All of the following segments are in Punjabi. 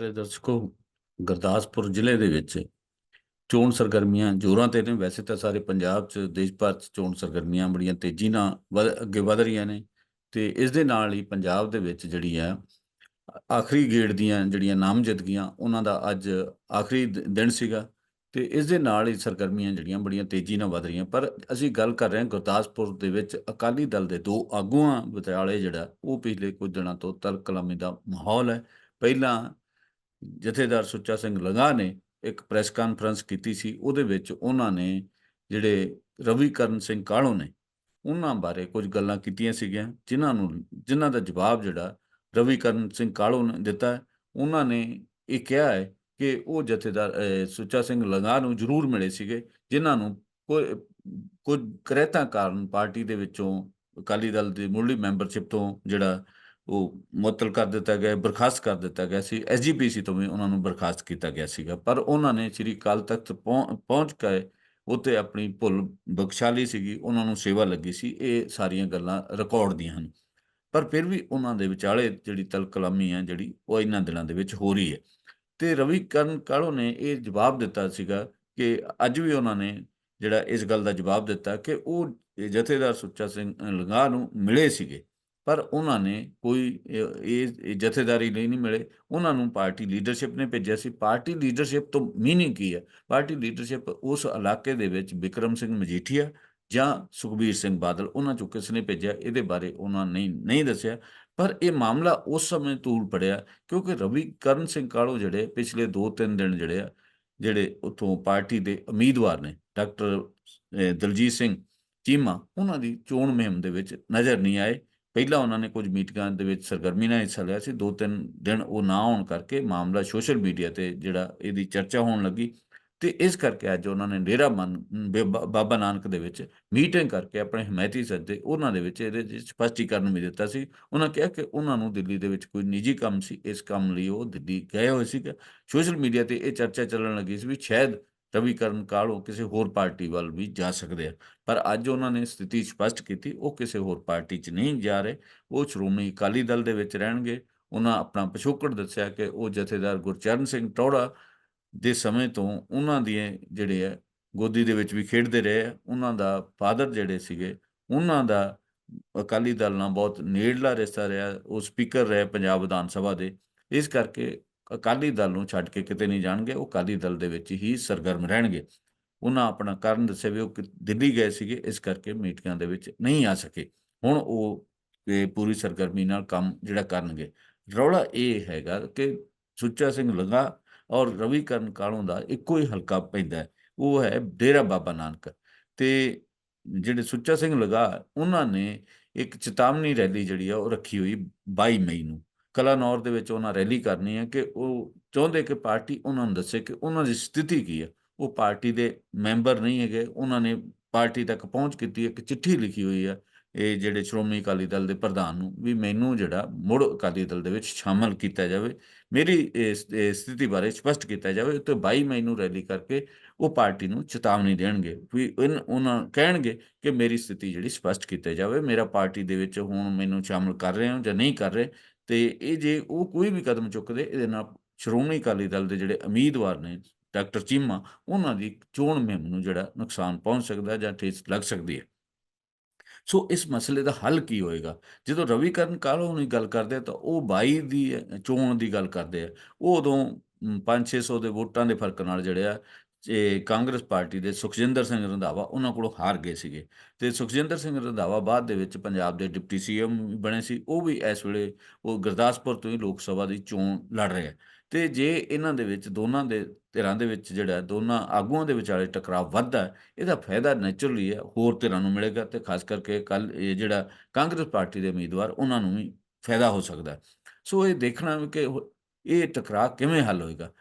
ਦਰਸ਼ਕੋ, ਗੁਰਦਾਸਪੁਰ ਜ਼ਿਲ੍ਹੇ ਦੇ ਵਿੱਚ ਚੋਣ ਸਰਗਰਮੀਆਂ ਜ਼ੋਰਾਂ ਤੇ ਨੇ। ਵੈਸੇ ਤਾਂ ਸਾਰੇ ਪੰਜਾਬ 'ਚ, ਦੇਸ਼ ਭਰ 'ਚ ਚੋਣ ਸਰਗਰਮੀਆਂ ਬੜੀਆਂ ਤੇਜ਼ੀ ਨਾਲ ਵਧ- ਅੱਗੇ ਵਧ ਰਹੀਆਂ ਨੇ ਤੇ ਇਸ ਦੇ ਨਾਲ ਹੀ ਪੰਜਾਬ ਦੇ ਵਿੱਚ ਜਿਹੜੀ ਹੈ, ਆਖਰੀ ਗੇੜ ਦੀਆਂ ਜਿਹੜੀਆਂ ਨਾਮਜ਼ਦਗੀਆਂ ਉਹਨਾਂ ਦਾ ਅੱਜ ਆਖਰੀ ਦਿਨ ਸੀਗਾ ਤੇ ਇਸ ਦੇ ਨਾਲ ਹੀ ਸਰਗਰਮੀਆਂ ਜਿਹੜੀਆਂ ਬੜੀਆਂ ਤੇਜ਼ੀ ਨਾਲ ਵਧ ਰਹੀਆਂ। ਪਰ ਅਸੀਂ ਗੱਲ ਕਰ ਰਹੇ ਹਾਂ ਗੁਰਦਾਸਪੁਰ ਦੇ ਵਿੱਚ ਅਕਾਲੀ ਦਲ ਦੇ ਦੋ ਆਗੂਆਂ ਵਿਚਾਲੇ ਜਿਹੜਾ, ਉਹ ਪਿਛਲੇ ਕੁਝ ਦਿਨਾਂ ਤੋਂ ਤਰਕ ਦਾ ਮਾਹੌਲ ਹੈ। ਪਹਿਲਾਂ ਜਥੇਦਾਰ ਸੁੱਚਾ ਸਿੰਘ ਲੰਗਾ ਨੇ ਇੱਕ ਪ੍ਰੈਸ ਕਾਨਫਰੰਸ ਕੀਤੀ ਸੀ, ਉਹਦੇ ਵਿੱਚ ਉਹਨਾਂ ਨੇ ਜਿਹੜੇ ਰਵੀ ਕਰਨ ਸਿੰਘ ਕਾਹਲੋਂ ਨੇ, ਉਹਨਾਂ ਬਾਰੇ ਕੁਝ ਗੱਲਾਂ ਕੀਤੀਆਂ ਸੀਗੀਆਂ, ਜਿਨ੍ਹਾਂ ਨੂੰ, ਜਿਨ੍ਹਾਂ ਦਾ ਜਵਾਬ ਜਿਹੜਾ ਰਵੀ ਕਰਨ ਸਿੰਘ ਕਾਹਲੋਂ ਨੇ ਦਿੱਤਾ, ਉਹਨਾਂ ਨੇ ਇਹ ਕਿਹਾ ਹੈ ਕਿ ਉਹ ਜਥੇਦਾਰ ਸੁੱਚਾ ਸਿੰਘ ਲੰਗਾ ਨੂੰ ਜ਼ਰੂਰ ਮਿਲੇ ਸੀਗੇ, ਜਿਨ੍ਹਾਂ ਨੂੰ ਕੋਈ, ਕੁਝ ਕਰੇਤਾ ਕਾਰਨ ਪਾਰਟੀ ਦੇ ਵਿੱਚੋਂ ਅਕਾਲੀ ਦਲ ਦੀ ਮੁੱਢਲੀ ਮੈਂਬਰਸ਼ਿਪ ਤੋਂ ਜਿਹੜਾ ਉਹ ਮੁਅੱਤਲ ਕਰ ਦਿੱਤਾ ਗਿਆ, ਬਰਖਾਸਤ ਕਰ ਦਿੱਤਾ ਗਿਆ ਸੀ। ਐਸਜੀਪੀਸੀ ਤੋਂ ਵੀ ਉਹਨਾਂ ਨੂੰ ਬਰਖਾਸਤ ਕੀਤਾ ਗਿਆ ਸੀਗਾ। ਪਰ ਉਹਨਾਂ ਨੇ ਸ੍ਰੀ ਅਕਾਲ ਤਖਤ ਪਹੁੰ- ਪਹੁੰਚ ਕੇ ਉੱਤੇ ਆਪਣੀ ਭੁੱਲ ਬਖਸ਼ਾਲੀ ਸੀਗੀ। ਉਹਨਾਂ ਨੂੰ ਸੇਵਾ ਲੱਗੀ ਸੀ। ਇਹ ਸਾਰੀਆਂ ਗੱਲਾਂ ਰਿਕਾਰਡ ਦੀਆਂ ਹਨ। ਪਰ ਫਿਰ ਵੀ ਉਹਨਾਂ ਦੇ ਵਿਚਾਲੇ ਜਿਹੜੀ ਤਲਕਲਾਮੀ ਹੈ ਜਿਹੜੀ ਉਹ ਇਹਨਾਂ ਦਿਨਾਂ ਦੇ ਵਿੱਚ ਹੋ ਰਹੀ ਹੈ। ਤੇ ਰਵੀ ਕਰਨ ਕਾਲੋ ਨੇ ਇਹ ਜਵਾਬ ਦਿੱਤਾ ਸੀਗਾ ਕਿ ਅੱਜ ਵੀ ਉਹਨਾਂ ਨੇ ਜਿਹੜਾ ਇਸ ਗੱਲ ਦਾ ਜਵਾਬ ਦਿੱਤਾ ਕਿ ਉਹ ਜਥੇਦਾਰ ਸੁੱਚਾ ਸਿੰਘ ਲੰਗਾ ਨੂੰ ਮਿਲੇ ਸੀਗੇ। ਪਰ ਉਹਨਾਂ ਨੇ ਕੋਈ ਇਹ ਜਥੇਦਾਰੀ ਲਈ ਨਹੀਂ ਮਿਲੇ। ਉਹਨਾਂ ਨੂੰ ਪਾਰਟੀ ਲੀਡਰਸ਼ਿਪ ਨੇ ਭੇਜਿਆ ਸੀ। ਪਾਰਟੀ ਲੀਡਰਸ਼ਿਪ ਤੋਂ ਮੀਨਿੰਗ ਕੀ ਹੈ? ਪਾਰਟੀ ਲੀਡਰਸ਼ਿਪ ਉਸ ਇਲਾਕੇ ਦੇ ਵਿੱਚ ਵਿਕਰਮ ਸਿੰਘ ਮਜੀਠੀਆ ਜਾਂ ਸੁਖਬੀਰ ਸਿੰਘ ਬਾਦਲ, ਉਹਨਾਂ ਚੋਂ ਕਿਸ ਨੇ ਭੇਜਿਆ? ਇਹਦੇ ਬਾਰੇ ਉਹਨਾਂ ਨੇ ਨਹੀਂ ਦੱਸਿਆ। ਪਰ ਇਹ ਮਾਮਲਾ ਉਸ ਸਮੇਂ ਤੂਲ ਪੜਿਆ ਕਿਉਂਕਿ ਰਵੀ ਕਰਨ ਸਿੰਘ ਕਾਲੋ ਜਿਹੜੇ ਪਿਛਲੇ 2-3 ਦਿਨ ਜਿਹੜੇ ਆ, ਜਿਹੜੇ ਉਥੋਂ ਪਾਰਟੀ ਦੇ ਉਮੀਦਵਾਰ ਨੇ, ਡਾਕਟਰ ਦਲਜੀਤ ਸਿੰਘ ਚੀਮਾ, ਉਹਨਾਂ ਦੀ ਚੋਣ ਮੁਹਿੰਮ ਦੇ ਵਿੱਚ ਨਜ਼ਰ ਨਹੀਂ ਆਏ। ਪਹਿਲਾਂ ਉਹਨਾਂ ਨੇ ਕੁਝ ਮੀਟਿੰਗਾਂ ਦੇ ਵਿੱਚ ਸਰਗਰਮੀ ਨਾਲ ਹਿੱਸਾ ਲਿਆ ਸੀ, ਦੋ ਤਿੰਨ ਦਿਨ ਉਹ ਨਾ ਹੋਣ ਕਰਕੇ ਮਾਮਲਾ ਸੋਸ਼ਲ ਮੀਡੀਆ ਤੇ ਜਿਹੜਾ ਇਹਦੀ ਚਰਚਾ ਹੋਣ ਲੱਗੀ ਤੇ ਇਸ ਕਰਕੇ ਅੱਜ ਉਹਨਾਂ ਨੇ ਡੇਰਾ ਮਨ ਬੇ- ਬਾਬਾ ਨਾਨਕ ਦੇ ਵਿੱਚ ਮੀਟਿੰਗ ਕਰਕੇ ਆਪਣੇ ਹਮਾਇਤੀ ਸੱਦੇ ਉਹਨਾਂ ਦੇ ਵਿੱਚ ਇਹਦੇ ਵਿੱਚ ਸਪਸ਼ਟੀਕਰਨ ਵੀ ਦਿੱਤਾ ਸੀ। ਉਹਨਾਂ ਕਿਹਾ ਕਿ ਉਹਨਾਂ ਨੂੰ ਦਿੱਲੀ ਦੇ ਵਿੱਚ ਕੋਈ ਨਿੱਜੀ ਕੰਮ ਸੀ, ਇਸ ਕੰਮ ਲਈ ਉਹ ਦਿੱਲੀ ਗਏ ਹੋਏ ਸੀ ਸੋਸ਼ਲ ਮੀਡੀਆ ਤੇ ਇਹ ਚਰਚਾ ਚੱਲਣ ਲੱਗੀ ਸੀ ਵੀ ਸ਼ਾਇਦ ਰਵੀ ਕਰਨ ਕਾਲੋ ਕਿਸੇ ਹੋਰ ਪਾਰਟੀ ਵੱਲ ਵੀ ਜਾ ਸਕਦੇ ਆ। ਪਰ ਅੱਜ ਉਹਨਾਂ ਨੇ ਸਥਿਤੀ ਸਪਸ਼ਟ ਕੀਤੀ, ਉਹ ਕਿਸੇ ਹੋਰ ਪਾਰਟੀ 'ਚ ਨਹੀਂ ਜਾ ਰਹੇ। ਉਹ ਸ਼੍ਰੋਮਣੀ ਅਕਾਲੀ ਦਲ ਦੇ ਵਿੱਚ ਰਹਿਣਗੇ। ਉਹਨਾਂ ਆਪਣਾ ਪਿਛੋਕੜ ਦੱਸਿਆ ਕਿ ਉਹ ਜਥੇਦਾਰ ਗੁਰਚਰਨ ਸਿੰਘ ਟੌੜਾ ਦੇ ਸਮੇਂ ਤੋਂ ਉਹਨਾਂ ਦੀਆਂ ਜਿਹੜੇ ਆ, ਗੋਦੀ ਦੇ ਵਿੱਚ ਵੀ ਖੇਡਦੇ ਰਹੇ ਆ। ਉਹਨਾਂ ਦਾ ਫਾਦਰ ਜਿਹੜੇ ਸੀਗੇ, ਉਹਨਾਂ ਦਾ ਅਕਾਲੀ ਦਲ ਨਾਲ ਬਹੁਤ ਨੇੜਲਾ ਰਿਸ਼ਤਾ ਰਿਹਾ। ਉਹ ਸਪੀਕਰ ਰਹੇ ਪੰਜਾਬ ਵਿਧਾਨ ਸਭਾ ਦੇ। ਇਸ ਕਰਕੇ ਅਕਾਲੀ ਦਲ ਨੂੰ ਛੱਡ ਕੇ ਕਿਤੇ ਨਹੀਂ ਜਾਣਗੇ, ਉਹ ਅਕਾਲੀ ਦਲ ਦੇ ਵਿੱਚ ਹੀ ਸਰਗਰਮ ਰਹਿਣਗੇ। ਉਹਨਾਂ ਆਪਣਾ ਕਾਰਨ ਦੱਸਿਆ ਵੀ ਉਹ ਕਿ- ਦਿੱਲੀ ਗਏ ਸੀਗੇ, ਇਸ ਕਰਕੇ ਮੀਟਿੰਗਾਂ ਦੇ ਵਿੱਚ ਨਹੀਂ ਆ ਸਕੇ। ਹੁਣ ਉਹ ਪੂਰੀ ਸਰਗਰਮੀ ਨਾਲ ਕੰਮ ਜਿਹੜਾ ਕਰਨਗੇ। ਰੌਲਾ ਇਹ ਹੈਗਾ ਕਿ ਸੁੱਚਾ ਸਿੰਘ ਲੰਗਾ ਔਰ ਰਵੀ ਕਰਨ ਕਾਲੋਂ ਦਾ ਇੱਕੋ ਹੀ ਹਲਕਾ ਪੈਂਦਾ ਹੈ। ਉਹ ਹੈ ਡੇਰਾ ਬਾਬਾ ਨਾਨਕ। ਤੇ ਜਿਹੜੇ ਸੁੱਚਾ ਸਿੰਘ ਲਗਾ, ਉਹਨਾਂ ਨੇ ਇੱਕ ਚੇਤਾਵਨੀ ਰੈਲੀ ਜਿਹੜੀ ਆ ਉਹ ਰੱਖੀ ਹੋਈ 22 ਮਈ ਨੂੰ। ਕਲਾਨੌਰ ਦੇ ਵਿੱਚ ਉਹਨਾਂ ਰੈਲੀ ਕਰਨੀ ਹੈ ਕਿ ਉਹ ਚਾਹੁੰਦੇ ਕਿ ਪਾਰਟੀ ਉਹਨਾਂ ਨੂੰ ਦੱਸੇ ਕਿ ਉਹਨਾਂ ਦੀ ਸਥਿਤੀ ਕੀ ਹੈ। ਉਹ ਪਾਰਟੀ ਦੇ ਮੈਂਬਰ ਨਹੀਂ ਹੈਗੇ, ਉਹਨਾਂ ਨੇ ਪਾਰਟੀ ਤੱਕ ਪਹੁੰਚ ਕੀਤੀ ਇੱਕ ਚਿੱਠੀ ਲਿਖੀ ਹੋਈ ਹੈ। ਇਹ ਜਿਹੜੇ ਸ਼੍ਰੋਮਣੀ ਅਕਾਲੀ ਦਲ ਦੇ ਪ੍ਰਧਾਨ ਨੂੰ ਵੀ ਮੈਨੂੰ ਜਿਹੜਾ ਮੁੜ ਅਕਾਲੀ ਦਲ ਦੇ ਵਿੱਚ ਸ਼ਾਮਲ ਕੀਤਾ ਜਾਵੇ, ਮੇਰੀ ਇਸ ਸਥਿਤੀ ਬਾਰੇ ਸਪਸ਼ਟ ਕੀਤਾ ਜਾਵੇ ਤੇ 22 ਮਈ ਨੂੰ ਰੈਲੀ ਕਰਕੇ ਉਹ ਪਾਰਟੀ ਨੂੰ ਚੇਤਾਵਨੀ ਦੇਣਗੇ ਵੀ ਉਹਨਾਂ ਕਹਿਣਗੇ ਕਿ ਮੇਰੀ ਸਥਿਤੀ ਜਿਹੜੀ ਸਪਸ਼ਟ ਕੀਤੀ ਜਾਵੇ, ਮੇਰਾ ਪਾਰਟੀ ਦੇ ਵਿੱਚ ਹੁਣ ਮੈਨੂੰ ਸ਼ਾਮਲ ਕਰ ਰਹੇ ਹੋ ਜਾਂ ਨਹੀਂ ਕਰ ਰਹੇ ਤੇ ਇਹ ਜੇ ਉਹ ਕੋਈ ਵੀ ਕਦਮ ਚੁੱਕਦੇ, ਇਹਦੇ ਨਾਲ ਸ਼੍ਰੋਮਣੀ ਅਕਾਲੀ ਦਲ ਦੇ ਜਿਹੜੇ ਉਮੀਦਵਾਰ ਨੇ, ਡਾਕਟਰ ਚੀਮਾ, ਉਹਨਾਂ ਦੀ ਚੋਣ ਮੁਹਿੰਮ ਨੂੰ ਜਿਹੜਾ ਨੁਕਸਾਨ ਪਹੁੰਚ ਸਕਦਾ ਜਾਂ ਠੇਸ ਲੱਗ ਸਕਦੀ ਹੈ। ਸੋ ਇਸ ਮਸਲੇ ਦਾ ਹੱਲ ਕੀ ਹੋਏਗਾ? ਜਦੋਂ ਰਵੀ ਕਰਨ ਕਾਲੋ ਦੀ ਗੱਲ ਕਰਦੇ ਆ, ਤਾਂ ਉਹ 22 ਦੀ, ਚੋਣ ਦੀ ਗੱਲ ਕਰਦੇ ਆ। ਉਹ ਉਦੋਂ 5-600 ਦੇ ਵੋਟਾਂ ਦੇ ਫ਼ਰਕ ਨਾਲ ਜਿਹੜੇ ਆ ਕਾਂਗਰਸ ਪਾਰਟੀ ਦੇ ਸੁਖਜਿੰਦਰ ਸਿੰਘ ਰੰਧਾਵਾ ਉਹਨਾਂ ਕੋਲੋਂ ਹਾਰ ਗਏ ਸੀਗੇ। ਤੇ ਸੁਖਜਿੰਦਰ ਸਿੰਘ ਰੰਧਾਵਾ ਬਾਅਦ ਦੇ ਵਿੱਚ ਪੰਜਾਬ ਦੇ ਡਿਪਟੀ ਸੀਐਮ ਬਣੇ ਸੀ। ਉਹ ਵੀ ਇਸ ਵੇਲੇ ਉਹ ਗੁਰਦਾਸਪੁਰ ਤੋਂ ਹੀ ਲੋਕ ਸਭਾ ਦੀ ਚੋਣ ਲੜ ਰਹੇ ਆ। ਤੇ ਜੇ ਇਹਨਾਂ ਦੇ ਵਿੱਚ ਦੋਨਾਂ ਦੇ ਧਿਰਾਂ ਦੇ ਵਿੱਚ ਜਿਹੜਾ ਦੋਨਾਂ ਆਗੂਆਂ ਦੇ ਵਿਚਾਲੇ ਟਕਰਾਅ ਵੱਧਦਾ ਇਹਦਾ ਫਾਇਦਾ ਨੈਚੁਰਲੀ ਹੈ, ਹੋਰ ਧਿਰਾਂ ਨੂੰ ਮਿਲੇਗਾ ਤੇ ਖਾਸ ਕਰਕੇ ਕੱਲ ਇਹ ਜਿਹੜਾ ਕਾਂਗਰਸ ਪਾਰਟੀ ਦੇ ਉਮੀਦਵਾਰ ਉਹਨਾਂ ਨੂੰ ਵੀ ਫਾਇਦਾ ਹੋ ਸਕਦਾ ਸੋ ਇਹ ਦੇਖਣਾ ਕਿ ਇਹ ਟਕਰਾਅ ਕਿਵੇਂ ਹੱਲ ਹੋਏਗਾ।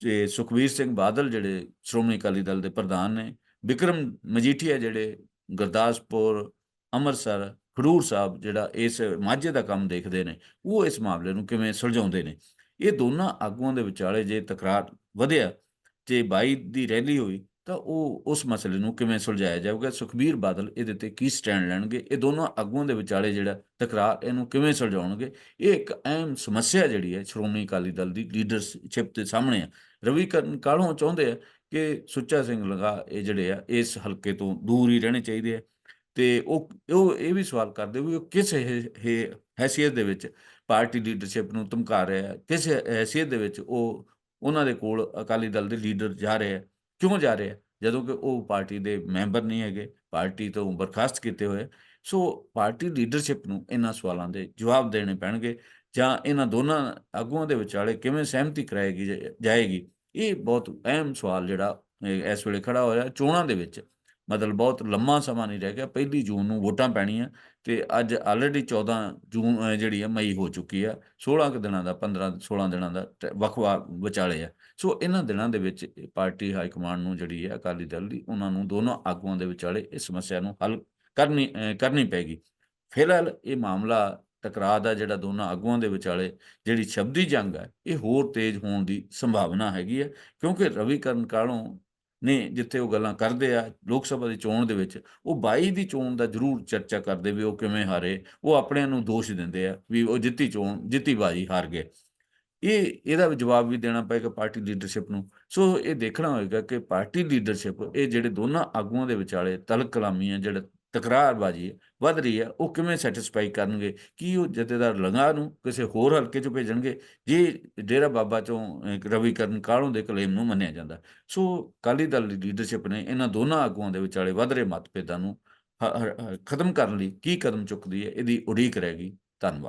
ਤੇ ਸੁਖਬੀਰ ਸਿੰਘ ਬਾਦਲ ਜਿਹੜੇ ਸ਼੍ਰੋਮਣੀ ਅਕਾਲੀ ਦਲ ਦੇ ਪ੍ਰਧਾਨ ਨੇ, ਵਿਕਰਮ ਮਜੀਠੀਆ ਜਿਹੜੇ ਗੁਰਦਾਸਪੁਰ, ਅੰਮ੍ਰਿਤਸਰ, ਖਡੂਰ ਸਾਹਿਬ ਜਿਹੜਾ ਇਸ ਮਾਝੇ ਦਾ ਕੰਮ ਦੇਖਦੇ ਨੇ, ਉਹ ਇਸ ਮਾਮਲੇ ਨੂੰ ਕਿਵੇਂ ਸੁਲਝਾਉਂਦੇ ਨੇ? ਇਹ ਦੋਨਾਂ ਆਗੂਆਂ ਦੇ ਵਿਚਾਲੇ ਜੇ ਤਕਰਾਰ ਵਧਿਆ ਤੇ 22 ਦੀ ਰੈਲੀ ਹੋਈ ਤਾਂ ਉਹ ਉਸ ਮਸਲੇ ਨੂੰ ਕਿਵੇਂ ਸੁਲਝਾਇਆ ਜਾਊਗਾ? ਸੁਖਬੀਰ ਬਾਦਲ ਇਹਦੇ ਤੇ ਕੀ ਸਟੈਂਡ ਲੈਣਗੇ? ਇਹ ਦੋਨੋਂ ਆਗੂਆਂ ਦੇ ਵਿਚਾਲੇ ਜਿਹੜਾ ਤਕਰਾਰ, ਇਹਨੂੰ ਕਿਵੇਂ ਸੁਲਝਾਉਣਗੇ? ਇਹ ਇੱਕ ਅਹਿਮ ਸਮੱਸਿਆ ਜਿਹੜੀ ਹੈ ਸ਼੍ਰੋਮਣੀ ਅਕਾਲੀ ਦਲ ਦੀ ਲੀਡਰਸ਼ਿਪ ਦੇ ਸਾਹਮਣੇ ਆ। ਰਵੀ ਕਰਨ ਕਾਲੋਂ ਚਾਹੁੰਦੇ ਆ ਕਿ ਸੁੱਚਾ ਸਿੰਘ ਲਗਾ ਇਹ ਜਿਹੜੇ ਆ, ਇਸ ਹਲਕੇ ਤੋਂ ਦੂਰ ਹੀ ਰਹਿਣੇ ਚਾਹੀਦੇ ਆ। ਤੇ ਉਹ ਉਹ ਇਹ ਵੀ ਸਵਾਲ ਕਰਦੇ ਵੀ ਉਹ ਕਿਸ ਹੈ- ਹੈਸੀਅਤ ਦੇ ਵਿੱਚ ਪਾਰਟੀ ਲੀਡਰਸ਼ਿਪ ਨੂੰ ਧਮਕਾ ਰਿਹਾ ਹੈ? ਕਿਸ ਹੈਸੀਅਤ ਦੇ ਵਿੱਚ ਉਹ, ਉਹਨਾਂ ਦੇ ਕੋਲ ਅਕਾਲੀ ਦਲ ਦੇ ਲੀਡਰ ਜਾ ਰਹੇ ਆ? ਕਿਉਂ ਜਾ ਰਹੇ ਆ? ਜਦੋਂ ਕਿ ਉਹ ਪਾਰਟੀ ਦੇ ਮੈਂਬਰ ਨਹੀਂ ਹੈਗੇ, ਪਾਰਟੀ ਤੋਂ ਬਰਖਾਸਤ ਕੀਤੇ ਹੋਏ ਸੋ ਪਾਰਟੀ ਲੀਡਰਸ਼ਿਪ ਨੂੰ ਇਹਨਾਂ ਸਵਾਲਾਂ ਦੇ ਜਵਾਬ ਦੇਣੇ ਪੈਣਗੇ ਜਾਂ ਇਹਨਾਂ ਦੋਨਾਂ ਆਗੂਆਂ ਦੇ ਵਿਚਾਲੇ ਕਿਵੇਂ ਸਹਿਮਤੀ ਕਰਾਏਗੀ ਜਾ- ਜਾਏਗੀ? ਇਹ ਬਹੁਤ ਅਹਿਮ ਸਵਾਲ ਜਿਹੜਾ ਇਸ ਵੇਲੇ ਖੜਾ ਹੋਇਆ ਚੋਣਾਂ ਦੇ ਵਿੱਚ। ਮਤਲਬ ਬਹੁਤ ਲੰਮਾ ਸਮਾਂ ਨਹੀਂ ਰਹਿ ਗਿਆ। ਪਹਿਲੀ ਜੂਨ ਨੂੰ ਵੋਟਾਂ ਪੈਣੀਆਂ ਤੇ ਅੱਜ ਆਲਰੇਡੀ 14 ਜੂਨ ਜਿਹੜੀ ਹੈ ਮਈ ਹੋ ਚੁੱਕੀ ਆ। 16 ਕੁ ਦਿਨਾਂ ਦਾ 15 16 ਦਿਨਾਂ ਦਾ ਟ- ਵੱਖ-ਵੱਖ ਵਿਚਾਲੇ ਆ। ਸੋ ਇਹਨਾਂ ਦਿਨਾਂ ਦੇ ਵਿੱਚ ਇਹ ਪਾਰਟੀ ਹਾਈ ਕਮਾਂਡ ਨੂੰ ਜਿਹੜੀ ਹੈ ਅਕਾਲੀ ਦਲ ਦੀ, ਉਹਨਾਂ ਨੂੰ ਦੋਨੋਂ ਆਗੂਆਂ ਦੇ ਵਿਚਾਲੇ ਇਸ ਸਮੱਸਿਆ ਨੂੰ ਹੱਲ ਕਰਨੀ ਕਰਨੀ ਪੈਗੀ। ਫਿਲਹਾਲ ਇਹ ਮਾਮਲਾ ਟਕਰਾਅ ਦਾ ਜਿਹੜਾ ਦੋਨਾਂ ਆਗੂਆਂ ਦੇ ਵਿਚਾਲੇ ਜਿਹੜੀ ਸ਼ਬਦੀ ਜੰਗ ਹੈ ਇਹ ਹੋਰ ਤੇਜ਼ ਹੋਣ ਦੀ ਸੰਭਾਵਨਾ ਹੈਗੀ ਹੈ ਕਿਉਂਕਿ ਰਵੀ ਕਰਨ ਕਾਲੋਂ ਨੇ ਜਿੱਥੇ ਉਹ ਗੱਲਾਂ ਕਰਦੇ ਆ ਲੋਕ ਸਭਾ ਦੀ ਚੋਣ ਦੇ ਵਿੱਚ, ਉਹ 22 ਦੀ ਚੋਣ ਦਾ ਜ਼ਰੂਰ ਚਰਚਾ ਕਰਦੇ ਵੀ ਉਹ ਕਿਵੇਂ ਹਾਰੇ, ਉਹ ਆਪਣਿਆਂ ਨੂੰ ਦੋਸ਼ ਦਿੰਦੇ ਆ ਵੀ ਉਹ ਜਿੱਤੀ ਚੋਣ ਜਿੱਤੀ ਬਾਜੀ ਹਾਰ ਗਏ। ਇਹ, ਇਹਦਾ ਜਵਾਬ ਵੀ ਦੇਣਾ ਪਏਗਾ ਪਾਰਟੀ ਲੀਡਰਸ਼ਿਪ ਨੂੰ। ਸੋ ਇਹ ਦੇਖਣਾ ਹੋਏਗਾ ਕਿ ਪਾਰਟੀ ਲੀਡਰਸ਼ਿਪ, ਇਹ ਜਿਹੜੇ ਦੋਨਾਂ ਆਗੂਆਂ ਦੇ ਵਿਚਾਲੇ ਤਲਕ ਕਲਾਮੀ ਹੈ ਜਿਹੜਾ ਤਕਰਾਰਬਾਜ਼ੀ ਹੈ, ਵੱਧ ਰਹੀ ਹੈ ਉਹ ਕਿਵੇਂ ਸੈਟੀਸਫਾਈ ਕਰਨਗੇ? ਕੀ ਉਹ ਜਥੇਦਾਰ ਲੰਗਾ ਨੂੰ ਕਿਸੇ ਹੋਰ ਹਲਕੇ 'ਚ ਭੇਜਣਗੇ? ਜੇ ਡੇਰਾ ਬਾਬਾ ਚੋਂ ਅਹ, ਰਵੀ ਕਰਨ ਕਾਲੋਂ ਦੇ ਕਲੇਮ ਨੂੰ ਮੰਨਿਆ ਜਾਂਦਾ? ਸੋ ਅਕਾਲੀ ਦਲ ਦੀ ਲੀਡਰਸ਼ਿਪ ਨੇ ਇਹਨਾਂ ਦੋਨਾਂ ਆਗੂਆਂ ਦੇ ਵਿਚਾਲੇ ਵੱਧ ਰਹੇ ਮਤਭੇਦਾਂ ਨੂੰ ਹ- ਖਤਮ ਕਰਨ ਲਈ ਕੀ ਕਦਮ ਚੁੱਕਦੀ ਹੈ? ਇਹਦੀ ਉਡੀਕ ਰਹੇਗੀ ਧੰਨਵਾਦ।